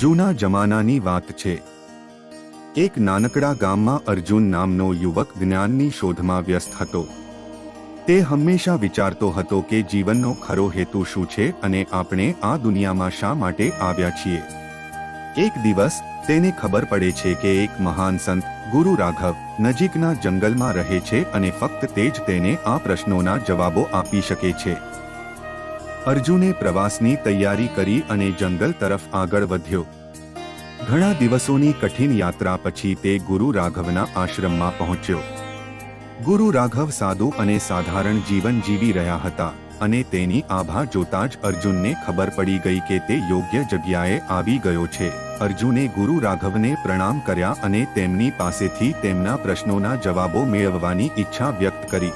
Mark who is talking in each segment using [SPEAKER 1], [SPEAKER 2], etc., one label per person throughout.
[SPEAKER 1] જૂના જમાનાની વાત છે. એક નાનકડા ગામમાં અર્જુન નામનો યુવક જ્ઞાનની શોધમાં વ્યસ્ત હતો. તે હંમેશા વિચારતો હતો કે જીવનનો ખરો હેતુ શું છે અને આપણે આ દુનિયામાં શા માટે આવ્યા છીએ. એક દિવસ, તેને ખબર પડે છે કે એક મહાન સંત, ગુરુ રાઘવ, નજીકના જંગલમાં રહે છે અને ફક્ત તે જ તેને આ પ્રશ્નોના જવાબો આપી શકે છે. અર્જુને પ્રવાસની તૈયારી કરી અને જંગલ તરફ આગળ વધ્યો. ઘણા દિવસોની કઠિન યાત્રા પછી તે ગુરુ રાઘવના આશ્રમમાં પહોંચ્યો. ગુરુ રાઘવ સાદુ અને સાધારણ જીવન જીવી રહ્યા હતા અને તેની આભા જોતા જ અર્જુનને ખબર પડી ગઈ કે તે યોગ્ય જગ્યાએ આવી ગયો છે. અર્જુને ગુરુ રાઘવને પ્રણામ કર્યા અને તેમની પાસેથી તેમના પ્રશ્નોના જવાબો મેળવવાની ઈચ્છા વ્યક્ત કરી.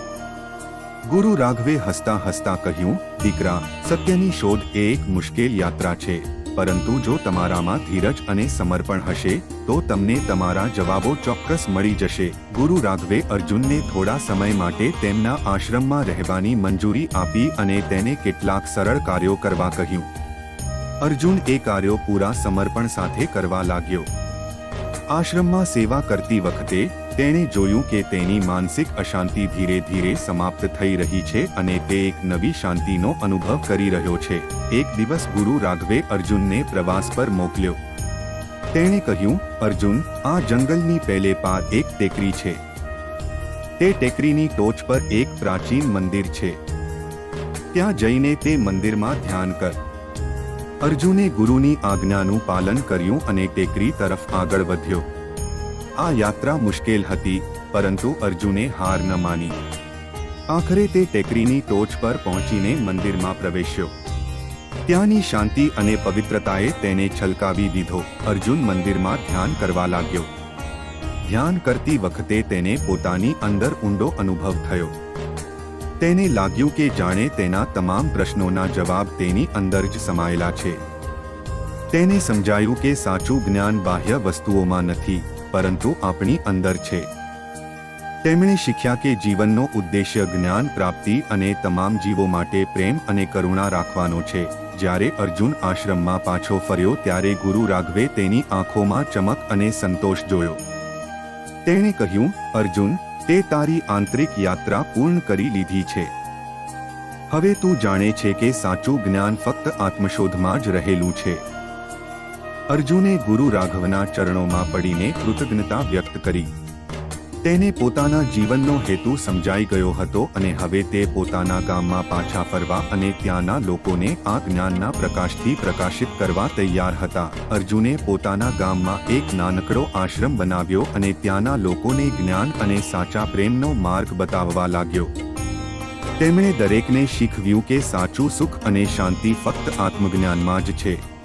[SPEAKER 1] ગુરુ રાઘવે હસતા હસતા કહ્યું, દીકરા, સત્યની શોધ એ એક મુશ્કેલ યાત્રા છે. પરંતુ જો તમારામાં ધીરજ અને સમર્પણ હશે, તો તમને તમારા જવાબો ચોક્કસ મળી જશે. ગુરુ રાઘવે અર્જુનને થોડા સમય માટે તેમના આશ્રમમાં રહેવાની મંજૂરી આપી અને તેને કેટલાક સરળ કાર્યો કરવા કહ્યું. અર્જુન એ કાર્યો પૂરા સમર્પણ સાથે કરવા લાગ્યો. આશ્રમમાં સેવા કરતી વખતે તેણે જોયું કે તેની માનસિક અશાંતિ ધીરે ધીરે સમાપ્ત થઈ રહી છે અને તે એક નવી શાંતિનો અનુભવ કરી રહ્યો છે. એક દિવસ ગુરુ રાઘવે અર્જુનને પ્રવાસ પર મોકલ્યો. તેણે કહ્યું, અર્જુન, આ જંગલની પહેલે પાર એક ટેકરી છે. તે ટેકરીની ટોચ પર એક પ્રાચીન મંદિર છે. ત્યાં જઈને તે મંદિરમાં ધ્યાન કર. અર્જુને ગુરુની આજ્ઞાનું પાલન કર્યું અને ટેકરી તરફ આગળ વધ્યો. આ યાત્રા મુશ્કેલ હતી, પરંતુ અર્જુને હાર ન માની. આખરે તે ટેકરીની ટોચ પર પહોંચીને મંદિરમાં પ્રવેશ્યો. ત્યાંની શાંતિ અને પવિત્રતાએ તેને છલકાવી દીધો. અર્જુન મંદિરમાં ધ્યાન કરવા લાગ્યો. ધ્યાન કરતી વખતે તેને પોતાની અંદર ઊંડો અનુભવ થયો. તેને લાગ્યું કે જાણે તેના તમામ પ્રશ્નોના જવાબ તેની અંદર જ સમાયેલા છે. તેને સમજાયું કે સાચું જ્ઞાન બાહ્ય વસ્તુઓમાં નથી. પરંતુ આપણી અંદર છે. તેમણે શીખ્યા કે જીવનનો ઉદ્દેશ્ય જ્ઞાન, પ્રાપ્તિ અને તમામ જીવો માટે પ્રેમ અને કરુણા રાખવાનો છે. જ્યારે અર્જુન આશ્રમમાં પાછો ફર્યો ત્યારે ગુરુ રાઘવે તેની આંખોમાં ચમક અને સંતોષ જોયો. તેણે કહ્યું, અર્જુન, તે તારી આંતરિક યાત્રા પૂર્ણ કરી લીધી છે. હવે તું જાણે છે કે સાચું જ્ઞાન ફક્ત આત્મશોધમાં જ રહેલું છે. અર્જુને ગુરુ રાઘવના ચરણોમાં પડીને કૃતજ્ઞતા વ્યક્ત કરી. તેને પોતાના જીવનનો હેતુ સમજાઈ ગયો હતો અને હવે તે પોતાના ગામમાં પાછા ફરવા અને ત્યાંના લોકોને આ જ્ઞાનના પ્રકાશથી પ્રકાશિત કરવા તૈયાર હતા. અર્જુને પોતાના ગામમાં એક નાનકડો આશ્રમ બનાવ્યો અને ત્યાંના લોકોને જ્ઞાન અને સાચા પ્રેમનો માર્ગ બતાવવા લાગ્યો. તેમણે દરેકને શીખવ્યું કે સાચું સુખ અને શાંતિ ફક્ત આત્મજ્ઞાનમાં જ છે.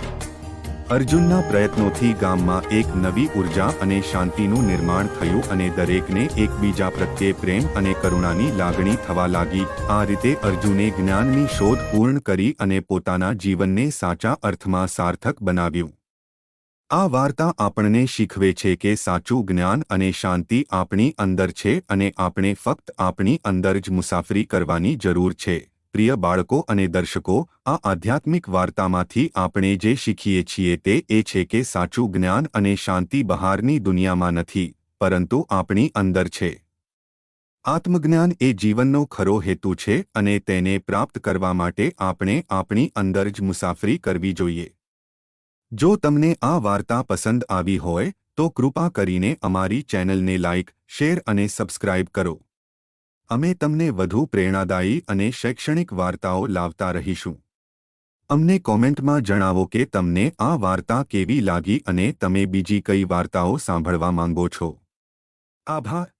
[SPEAKER 1] અર્જુનના પ્રયત્નોથી ગામમાં એક નવી ઊર્જા અને શાંતિનું નિર્માણ થયું અને દરેકને એકબીજા પ્રત્યે પ્રેમ અને કરુણાની લાગણી થવા લાગી. આ રીતે અર્જુને જ્ઞાનની શોધ પૂર્ણ કરી અને પોતાના જીવનને સાચા અર્થમાં સાર્થક બનાવ્યું. આ વાર્તા આપણને શીખવે છે કે સાચું જ્ઞાન અને શાંતિ આપણી અંદર છે અને આપણે ફક્ત આપણી અંદર જ મુસાફરી કરવાની જરૂર છે. પ્રિય બાળકો અને દર્શકો, આ આધ્યાત્મિક વાર્તામાંથી આપણે જે શીખીએ છીએ તે એ છે કે સાચું જ્ઞાન અને શાંતિ બહારની દુનિયામાં નથી, પરંતુ આપણી અંદર છે. આત્મજ્ઞાન એ જીવનનો ખરો હેતુ છે અને તેને પ્રાપ્ત કરવા માટે આપણે આપણી અંદર જ મુસાફરી કરવી જોઈએ. જો તમને આ વાર્તા પસંદ આવી હોય, તો કૃપા કરીને અમારી ચેનલને લાઇક શેર અને સબસ્ક્રાઇબ કરો. અમે તમને વધુ પ્રેરણાદાયી અને શૈક્ષણિક વાર્તાઓ લાવતા રહીશું. અમને કોમેન્ટમાં જણાવો કે તમને આ વાર્તા કેવી લાગી અને તમે બીજી કઈ વાર્તાઓ સાંભળવા માંગો છો. આભાર.